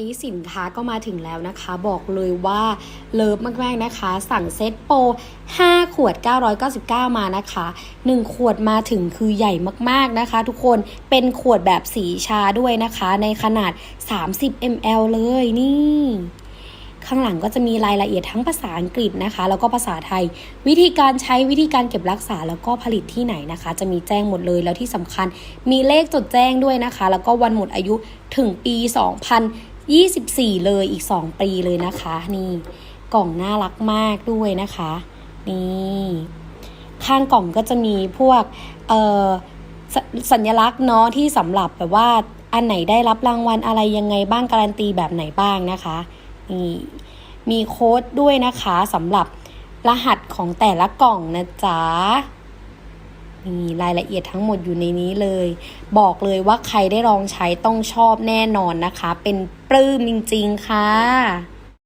นี้สินค้าก็มาถึงแล้วนะคะ บอกเลยว่าเลิฟมากๆนะคะ สั่งเซตโปร 5 ขวด 999 มานะคะ 1 ขวดมาถึงคือใหญ่มากๆนะคะ ทุกคนเป็นขวดแบบสีชาด้วยนะคะ ในขนาด 30 ml เลยนี่ ข้างหลังก็จะมีรายละเอียดทั้งภาษาอังกฤษนะคะ แล้วก็ภาษาไทย วิธีการใช้วิธีการเก็บรักษาแล้วก็ผลิตที่ไหนนะคะ จะมีแจ้งหมดเลยแล้วที่สำคัญ มีเลขจดแจ้งด้วยนะคะ แล้วก็วันหมดอายุถึงปี 24 เลยอีก 2 ปีเลยนะคะ นี่กล่องน่ารักมากด้วยนะคะ นี่ข้างกล่องก็จะมีพวกเอ่อสสัญลักษณ์เนาะที่สำหรับแบบว่าอันไหนได้รับรางวัลอะไรยังไงบ้างการันตีแบบไหนบ้างนะคะนี่มีโค้ดด้วยนะคะสำหรับรหัสของแต่ละกล่องนะจ๊ะ นี่รายละเอียดทั้งหมดอยู่ในนี้เลย บอกเลยว่าใครได้ลองใช้ต้องชอบแน่นอนนะคะ เป็นปลื้มจริง ๆ ค่ะ